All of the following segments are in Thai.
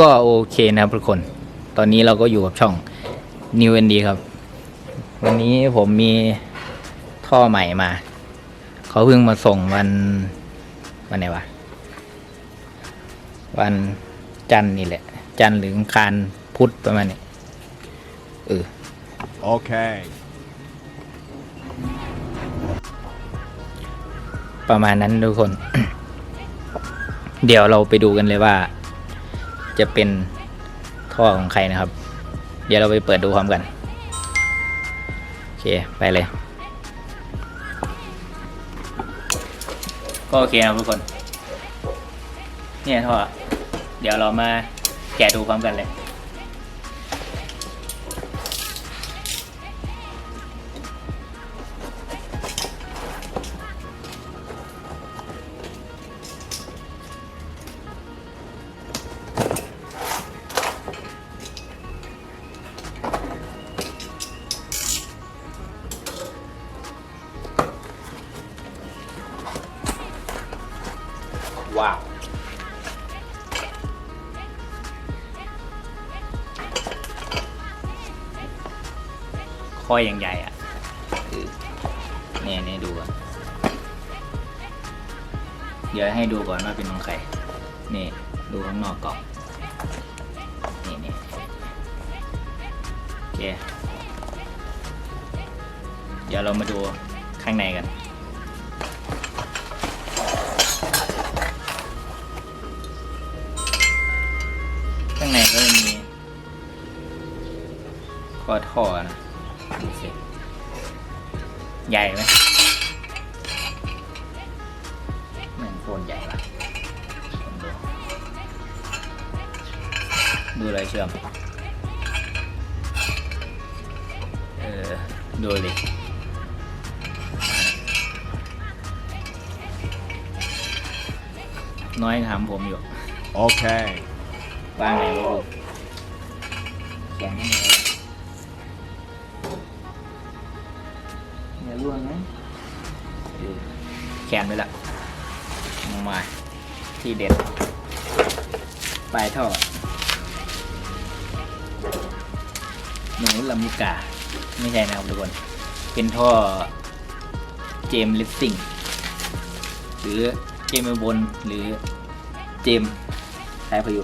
ก็โอเคนะครับทุกคน ตอนนี้เราก็อยู่กับช่อง New ND ครับ วันนี้ผมมีท่อใหม่มา เขาเพิ่งมาส่งวัน วันไหนวะ วันจันทร์นี่แหละ จันทร์หรืออังคารพุธประมาณนี้เออ Okay. ประมาณนั้นทุกคน เดี๋ยวเราไปดูกันเลยว่า จะเป็นท่อของใครนะครับ เดี๋ยวเราไปเปิดดูพร้อมกัน โอเค ไปเลย ก็โอเคนะทุกคน เนี่ยท่อ เดี๋ยวเรามาแกะดูพร้อมกันเลย ว้าวค่อยอย่างใหญ่อะเนี่ยเนี่ยดูก่อนเดี๋ยวให้ดูก่อนว่าเป็นของใครนี่ดูข้างนอกกล่องนี่นี่โอเคเดี๋ยวเรามาดูข้างในกัน ข้างในก็จะมีข้อท่อนะดูสิใหญ่ไหมเหมือนโคนใหญ่ปะลองดูดูอะไรเชื่อมเออดูดิน้อยถามผมอยู่ Okay. วางไงลูกเขียนให้เลยอย่าล่วงนะแขนไปละมา ที่เด็ดปลายท่อหนูลามิกา ไม่ใช่นะครับทุกคน เป็นท่อเจมลิฟซิ่งหรือเจมบนหรือเจมสายพายุ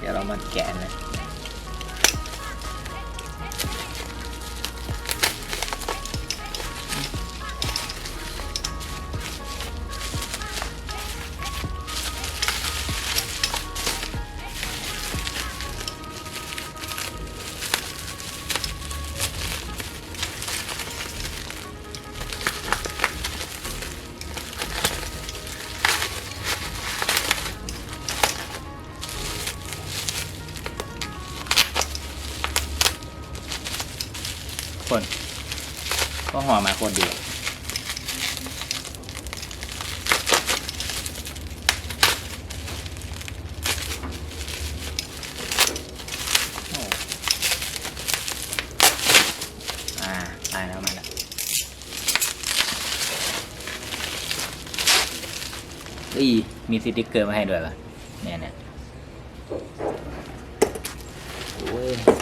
เดี๋ยวเรามาแกะนะ คน ก็ห่อมาโคตรดีโอ้อ่าตายแล้วมาแล้วอีมีสติกเกอร์มาให้ด้วยป่ะเนี่ยเนี่ยโอ้ย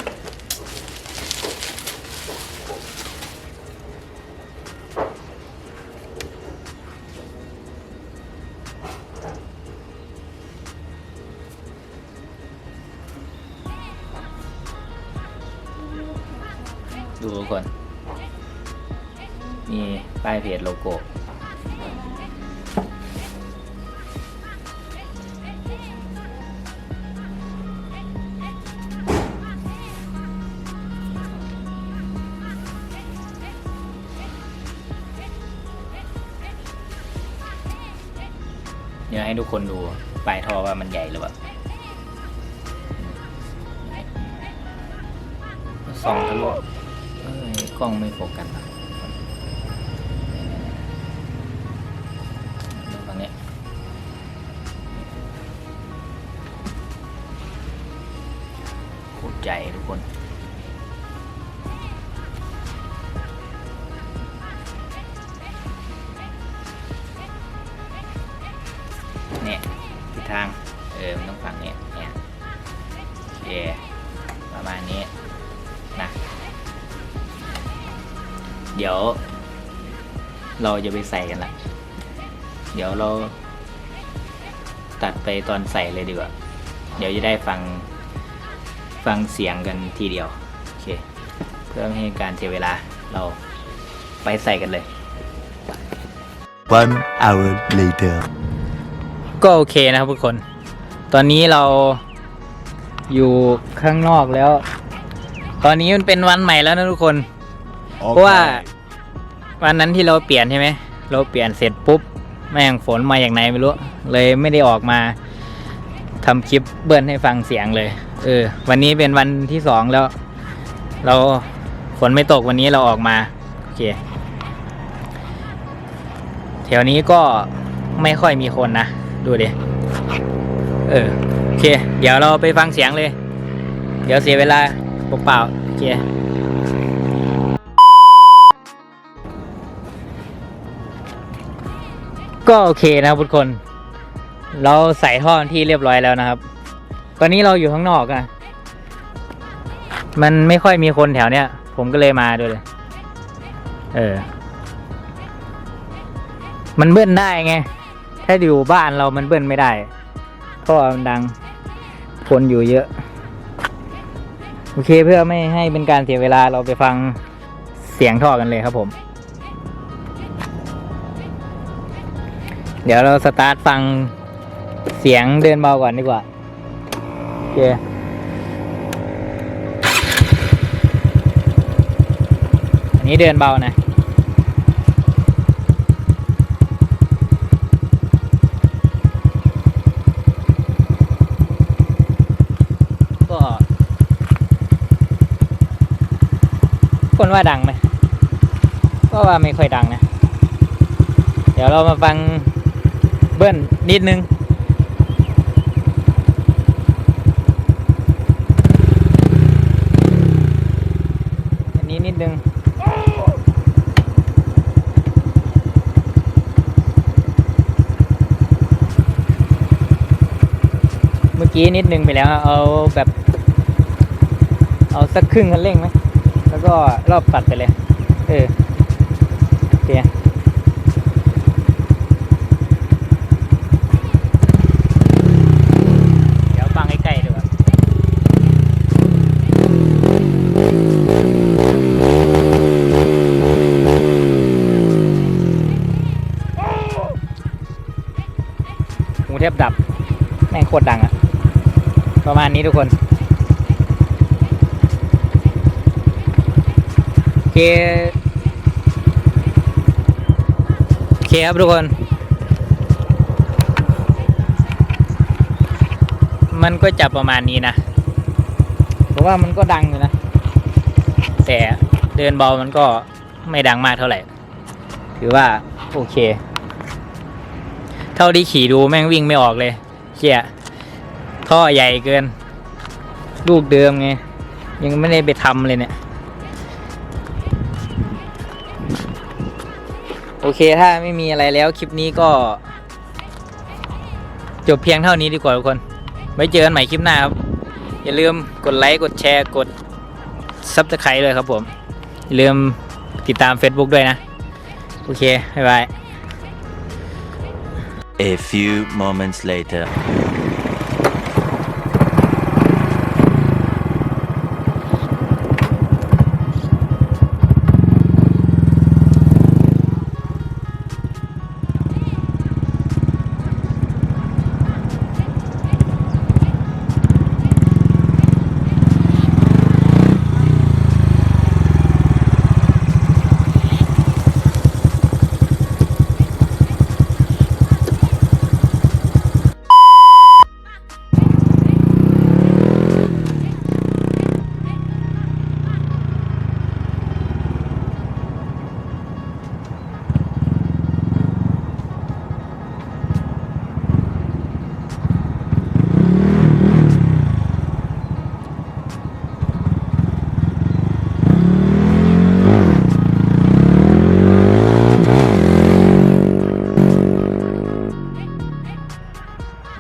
ดูทุกคน มีป้ายเพจโลโก้ี๋ยวให้ทุกคนดูปลายท่อว่ามันใหญ่หรือเปล่าสองทะลุกล้องไม่โฟกัสตรงนี้โคตรใหญ่ทุกคน ทาง เออ มันต้องฝั่งนี้ยเนี่ยประมาณนี้นะ เดี๋ยว เราจะไปใส่กันละ เดี๋ยวเรา ตัดไปตอนใส่เลยดีกว่า เดี๋ยวจะได้ฟัง ฟังเสียงกันทีเดียว โอเค เพื่อให้การเสียเวลา เราไปใส่กันเลย One hour later ก็โอเคนะครับทุกคน ตอนนี้เราอยู่ข้างนอกแล้ว ตอนนี้มันเป็นวันใหม่แล้วนะทุกคน เพราะว่า Okay. วันนั้นที่เราเปลี่ยนใช่ไหม เราเปลี่ยนเสร็จปุ๊บ แม่งฝนมาอย่างไหนไม่รู้ เลยไม่ได้ออกมาทำคลิปเบิ้ลให้ฟังเสียงเลย เออ วันนี้เป็นวันที่สองแล้ว เราฝนไม่ตกวันนี้เราออกมา โอเค แถวนี้ก็ไม่ค่อยมีคนนะ ดูดิ เออ โอเค เดี๋ยวเราไปฟังเสียงเลย เดี๋ยวเสียเวลาเปล่าๆโอเคก็โอเคนะทุกคน เราใส่ท่อที่เรียบร้อยแล้วนะครับ ตอนนี้เราอยู่ข้างนอกอะมันไม่ค่อยมีคนแถวเนี้ย ผมก็เลยมาด้วยเลย เออ มันเบิ้ลได้ไง ถ้าอยู่บ้านเรามันเบิ้ลไม่ได้ท่อมันดังคนอยู่เยอะ โอเคเพื่อไม่ให้เป็นการเสียเวลาเราไปฟังเสียงท่อกันเลยครับผม เดี๋ยวเราสตาร์ทฟังเสียงเดินเบาก่อนดีกว่า โอเคอันนี้เดินเบานะ คนว่าดังไหมก็ว่าไม่ค่อยดังนะ เดี๋ยวเรามาฟังเบิ้ลนิดนึงอันนี้นิดนึงเมื่อกี้นิดนึงไปแล้ว เอาแบบ เอาสักครึ่งคันเร่งไหม แล้วก็รอบตัดไปเลย เออโอเคเดี๋ยวฟังใกล้ดีกว่าหูแทบดับ แม่งโคตรดังอะประมาณนี้ทุกคน โอ เคโอเคครับทุกคน มันก็จะประมาณนี้นะเพราะว่ามันก็ดังอยู่นะ แต่เดินเบามันก็ไม่ดังมากเท่าไหร่ ถือว่า โอเค เท่าที่ขี่ดูแม่งวิ่งไม่ออกเลยเชี่ยท่อใหญ่เกิน ลูกเดิมไง ยังไม่ได้ไปทำเลยเนี่ย โอเคถ้าไม่มีอะไรแล้วคลิปนี้ก็ จบเพียงเท่านี้ดีกว่าทุกคน ไว้เจอกันใหม่คลิปหน้าครับ อย่าลืมกดไลค์กดแชร์กดซับสไครต์เลยครับผม อย่าลืมติดตาม Facebook ด้วยนะ โอเค บ๊ายบาย A few moments later.